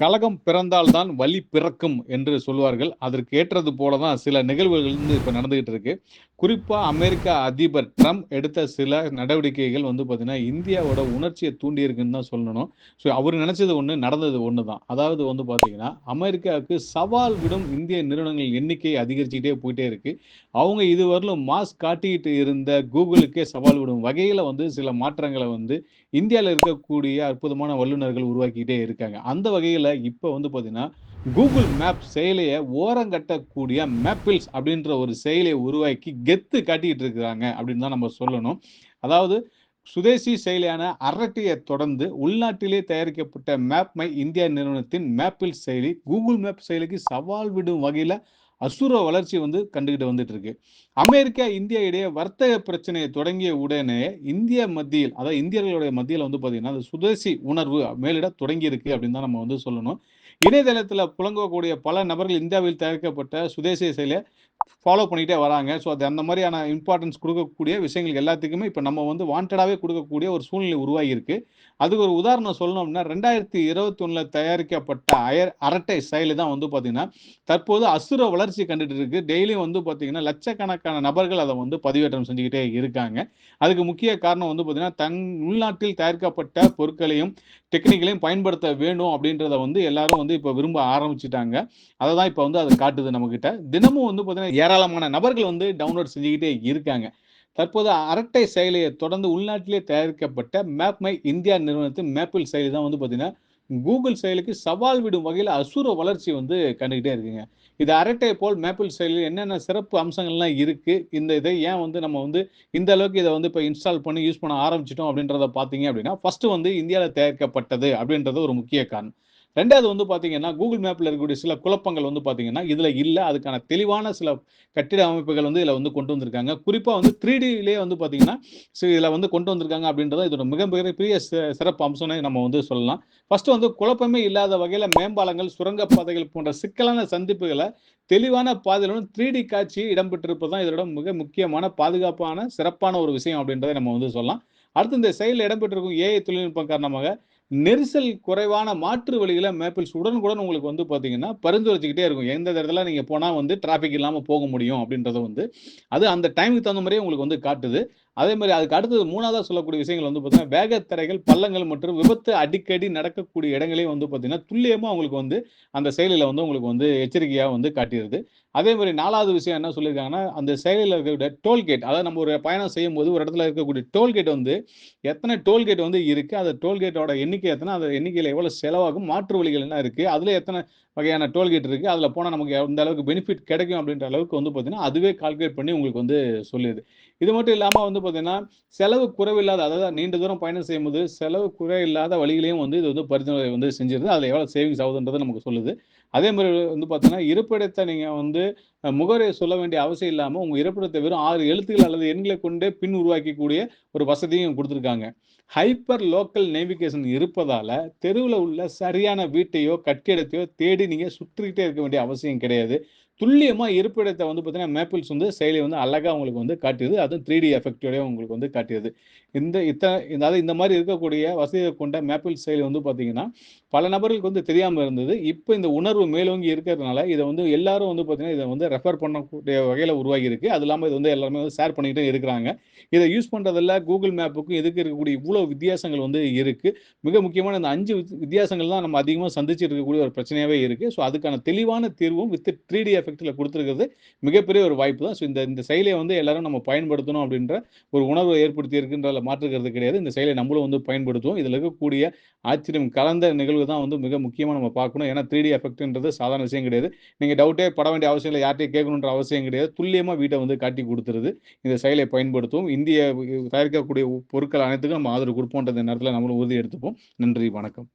கலகம் பிறந்தால்தான் வலி பிறக்கும் என்று சொல்வார்கள். அதற்கு ஏற்றது போல தான் சில நிகழ்வுகள் வந்து இப்போ நடந்துகிட்டு இருக்கு. குறிப்பாக அமெரிக்க அதிபர் ட்ரம்ப் எடுத்த சில நடவடிக்கைகள் வந்து பார்த்தீங்கன்னா இந்தியாவோட உணர்ச்சியை தூண்டி இருக்குன்னு தான் சொல்லணும். ஸோ அவர் நினச்சது ஒன்று நடந்தது ஒன்று தான் அதாவது வந்து பார்த்தீங்கன்னா அமெரிக்காவுக்கு சவால் விடும் இந்திய நிறுவனங்கள் எண்ணிக்கை அதிகரிச்சுக்கிட்டே போயிட்டே இருக்கு. அவங்க இதுவரையிலும் மாஸ்க் காட்டிக்கிட்டு இருந்த கூகுளுக்கே சவால் விடும் வகையில் வந்து சில மாற்றங்களை வந்து இந்தியாவில் இருக்கக்கூடிய அற்புதமான வல்லுநர்கள் உருவாக்கிட்டே இருக்காங்க. அந்த வகையில் இப்போ வந்து பார்த்தீங்கன்னா கூகுள் மேப் செயலியை ஓரங்கட்டக்கூடிய மேப்பிள்ஸ் அப்படின்ற ஒரு செயலியை உருவாக்கி கெத்து காட்டிக்கிட்டு இருக்கிறாங்க அப்படின்னு தான் நம்ம சொல்லணும். அதாவது சுதேசி செயலியான அரட்டியை தொடர்ந்து உள்நாட்டிலே தயாரிக்கப்பட்ட மேப் மை இந்தியா நிறுவனத்தின் மேப்பிள் செயலி கூகுள் மேப் செயலிக்கு சவால் விடும் வகையில் அசுர வளர்ச்சி வந்து கண்டுகிட்டு வந்துட்டு இருக்கு அமெரிக்கா இந்தியா இடையே வர்த்தக பிரச்சனையை தொடங்கிய உடனே இந்திய மத்தியில் அதாவது இந்தியர்களுடைய மத்தியில் வந்து பார்த்தீங்கன்னா அந்த சுதேசி உணர்வு மேலிட தொடங்கி இருக்கு அப்படின்னு தான் நம்ம வந்து சொல்லணும். இணையதளத்தில் புழங்கக்கூடிய பல நபர்கள் இந்தியாவில் தயாரிக்கப்பட்ட சுதேசிய செயலை ஃபாலோ பண்ணிகிட்டே வராங்க. ஸோ அது அந்த மாதிரியான இம்பார்ட்டன்ஸ் கொடுக்கக்கூடிய விஷயங்கள் எல்லாத்துக்குமே இப்போ நம்ம வந்து வாண்டடாகவே கொடுக்கக்கூடிய ஒரு சூழ்நிலை உருவாகியிருக்கு. அதுக்கு ஒரு உதாரணம் சொல்லணும்னா ரெண்டாயிரத்தி இருபத்தி ஒன்றில் தயாரிக்கப்பட்ட அயர் அரட்டை செயலி தான் வந்து பார்த்தீங்கன்னா தற்போது அசுர வளர்ச்சி கண்டுட்டு இருக்குது டெய்லியும் வந்து பார்த்தீங்கன்னா லட்சக்கணக்கான நபர்கள் அதை வந்து பதிவேற்றம் செஞ்சுக்கிட்டே இருக்காங்க. அதுக்கு முக்கிய காரணம் வந்து பார்த்தீங்கன்னா தன் உள்நாட்டில் தயாரிக்கப்பட்ட பொருட்களையும் டெக்னிக்கலையும் பயன்படுத்த வேண்டும் அப்படின்றத வந்து எல்லாரும் வந்து இப்போ விரும்ப ஆரம்பிச்சிட்டாங்க. அதை தான் இப்போ வந்து அதை காட்டுது நம்மக்கிட்ட தினமும் வந்து பார்த்தீங்கன்னா ஏராளமான நபர்கள் வந்து டவுன்லோட் செஞ்சுக்கிட்டே இருக்காங்க. தற்போது அரட்டை செயலியை தொடர்ந்து உள்நாட்டிலே தயாரிக்கப்பட்ட மேப் மை இந்தியா நிறுவனத்தின் மேப்பிள் செயலி தான் வந்து பார்த்தீங்கன்னா கூகுள் செயலுக்கு சவால் விடும் வகையில் அசுர வளர்ச்சி வந்து கண்டுக்கிட்டே இருக்குங்க. இது அரட்டை போல் மேப்பிள் செயலில் என்னென்ன சிறப்பு அம்சங்கள்லாம் இருக்குது இந்த இதை ஏன் வந்து நம்ம வந்து இந்த அளவுக்கு இதை வந்து இப்போ இன்ஸ்டால் பண்ணி யூஸ் பண்ண ஆரம்பிச்சிட்டோம் அப்படின்றத பார்த்தீங்க அப்படின்னா ஃபஸ்ட்டு வந்து இந்தியாவில் தயாரிக்கப்பட்டது அப்படின்றது ஒரு முக்கிய காரணம். ரெண்டாவது வந்து பார்த்தீங்கன்னா கூகுள் மேப்பில் இருக்கக்கூடிய சில குழப்பங்கள் வந்து பார்த்தீங்கன்னா இதில் இல்லை. அதுக்கான தெளிவான சில கட்டிட அமைப்புகள் வந்து இதில் வந்து கொண்டு வந்திருக்காங்க. குறிப்பாக வந்து த்ரீ டிலே வந்து பார்த்தீங்கன்னா இதில் வந்து கொண்டு வந்திருக்காங்க அப்படின்றத இதோட மிக பெரிய சிறப்பு அம்சம்னு நம்ம வந்து சொல்லலாம். ஃபர்ஸ்ட் வந்து குழப்பமே இல்லாத வகையில் மேம்பாலங்கள் சுரங்கப்பாதைகள் போன்ற சிக்கலான சந்திப்புகளை தெளிவான பாதையிலும் த்ரீ டி காட்சி இடம்பெற்றிருப்பது தான் இதோட மிக முக்கியமான பாதுகாப்பான சிறப்பான ஒரு விஷயம் அப்படின்றத நம்ம வந்து சொல்லலாம். அடுத்து இந்த செயலில் இடம்பெற்றிருக்கும் ஏஐ தொழில்நுட்பம் காரணமாக நெரிசல் குறைவான மாற்று வழியில் மேப்பிள்ஸ் உடனுக்குடன் உங்களுக்கு வந்து பார்த்தீங்கன்னா பரிந்துரைச்சிக்கிட்டே இருக்கும். எந்த இடத்துல நீங்கள் போனால் வந்து டிராஃபிக் இல்லாமல் போக முடியும் அப்படின்றத வந்து. அது அந்த டைமுக்கு தகுந்த மாதிரியே உங்களுக்கு வந்து காட்டுது. அதே மாதிரி அதுக்கு அடுத்தது மூணாவதாக சொல்லக்கூடிய விஷயங்கள் வந்து பார்த்தீங்கன்னா வேகத்தரைகள் பள்ளங்கள் மற்றும் விபத்து அடிக்கடி நடக்கக்கூடிய இடங்களையும் வந்து பார்த்தீங்கன்னா துல்லியமாக உங்களுக்கு வந்து அந்த செயலியில் வந்து உங்களுக்கு வந்து எச்சரிக்கையாக வந்து காட்டிடுது. அதே மாதிரி நாலாவது விஷயம் என்ன சொல்லியிருக்காங்கன்னா அந்த செயலியில் இருக்கக்கூடிய டோல்கேட் அதாவது நம்ம ஒரு பயணம் செய்யும் போது ஒரு இடத்துல இருக்கக்கூடிய டோல்கேட் வந்து எத்தனை டோல்கேட் வந்து இருக்குது அந்த டோல்கேட்டோட எண்ணிக்கை எத்தனை அந்த எண்ணிக்கையில் எவ்வளோ செலவாகும் மாற்று வழிகள் என்ன இருக்குது அதில் எத்தனை வகையான டோல்கேட் இருக்குது அதில் போனால் நமக்கு எந்த அளவுக்கு பெனிஃபிட் கிடைக்கும் அப்படின்ற அளவுக்கு வந்து பார்த்தீங்கன்னா அதுவே கால்குலேட் பண்ணி உங்களுக்கு வந்து சொல்லிடுது. இது மட்டும் இல்லாமல் வந்து பார்த்தீங்கன்னா செலவு குறைவில்லாத அதாவது நீண்ட தூரம் பயணம் செய்யும்போது செலவு குறையில்லாத வழிகளையும் வந்து இது வந்து பரிந்துரை வந்து செஞ்சிருது. அதில் எவ்வளோ சேவிங்ஸ் ஆகுதுன்றது நமக்கு சொல்லுது. அதே மாதிரி வந்து பார்த்தீங்கன்னா இருப்பிடத்தை நீங்கள் வந்து முகவரியை சொல்ல வேண்டிய அவசியம் இல்லாமல் உங்கள் இருப்பிடத்தை வெறும் ஆறு எழுத்துக்கள் அல்லது எண்களை கொண்டே பின் உருவாக்கக்கூடிய ஒரு வசதியும் கொடுத்துருக்காங்க. ஹைப்பர் லோக்கல் நேவிகேஷன் இருப்பதால் தெருவில் உள்ள சரியான வீட்டையோ கட்டிடத்தையோ தேடி நீங்கள் சுற்றிக்கிட்டே இருக்க வேண்டிய அவசியம் கிடையாது. துல்லியமாக இருப்பிடத்தை வந்து பார்த்தீங்கன்னா மேப்பிள்ஸ் வந்து செயலி வந்து அழகாக உங்களுக்கு வந்து காட்டியது. அதுவும் த்ரீ டி எஃபெக்டோடய உங்களுக்கு வந்து காட்டியது. இந்த இத்தனை அதாவது இந்த மாதிரி இருக்கக்கூடிய வசதியை கொண்ட மேப்பிள் செயலி வந்து பார்த்தீங்கன்னா பல நபர்களுக்கு வந்து தெரியாமல் இருந்தது. இப்போ இந்த உணர்வு மேலோங்கி இருக்கிறதுனால இதை வந்து எல்லாரும் வந்து பார்த்தீங்கன்னா இதை வந்து ரெஃபர் பண்ணக்கூடிய வகையில் உருவாகி இருக்குது அது இல்லாமல் இது வந்து எல்லாருமே வந்து ஷேர் பண்ணிக்கிட்டே இருக்கிறாங்க. இதை யூஸ் பண்ணுறதில்ல கூகுள் மேப்புக்கும் இதுக்கு இருக்கக்கூடிய இவ்வளோ வித்தியாசங்கள் வந்து இருக்குது மிக முக்கியமான இந்த அஞ்சு வித்தியாசங்கள் தான் நம்ம அதிகமாக சந்திச்சு இருக்கக்கூடிய ஒரு பிரச்சனையாகவே இருக்குது ஸோ அதுக்கான தெளிவான தீர்வும் வித் த்ரீ டி எஃபெக்டில் கொடுத்துருக்கிறது மிகப்பெரிய ஒரு வாய்ப்பு தான். ஸோ இந்த இந்த செயலியை வந்து எல்லாரும் நம்ம பயன்படுத்தணும் அப்படின்ற ஒரு உணர்வை ஏற்படுத்தி இருக்குன்றதில் மாற்றுக்கிறது கிடையாது. இந்த செயலை நம்மளும் வந்து பயன்படுத்துவோம். இதில் இருக்கக்கூடிய ஆச்சரியம் கலந்த நிகழ்வு தான் வந்து மிக முக்கியமாக நம்ம பார்க்கணும். ஏன்னா த்ரீ டி எஃபெக்ட்ன்றது சாதாரண விஷயம் கிடையாது. நீங்கள் டவுட்டே பட வேண்டிய அவசியம் இல்லை யார்ட்டையும் கேட்கணுன்ற அவசியம் கிடையாது. துல்லியமாக வீட்டை வந்து காட்டி கொடுத்துருது. இந்த செயலை பயன்படுத்துவோம். இந்திய தயாரிக்கக்கூடிய பொருட்கள் அனைத்துக்கும் நம்ம ஆதரவு கொடுப்போன்ற நேரத்தில் நம்மளும் உறுதி எடுத்துப்போம். நன்றி வணக்கம்.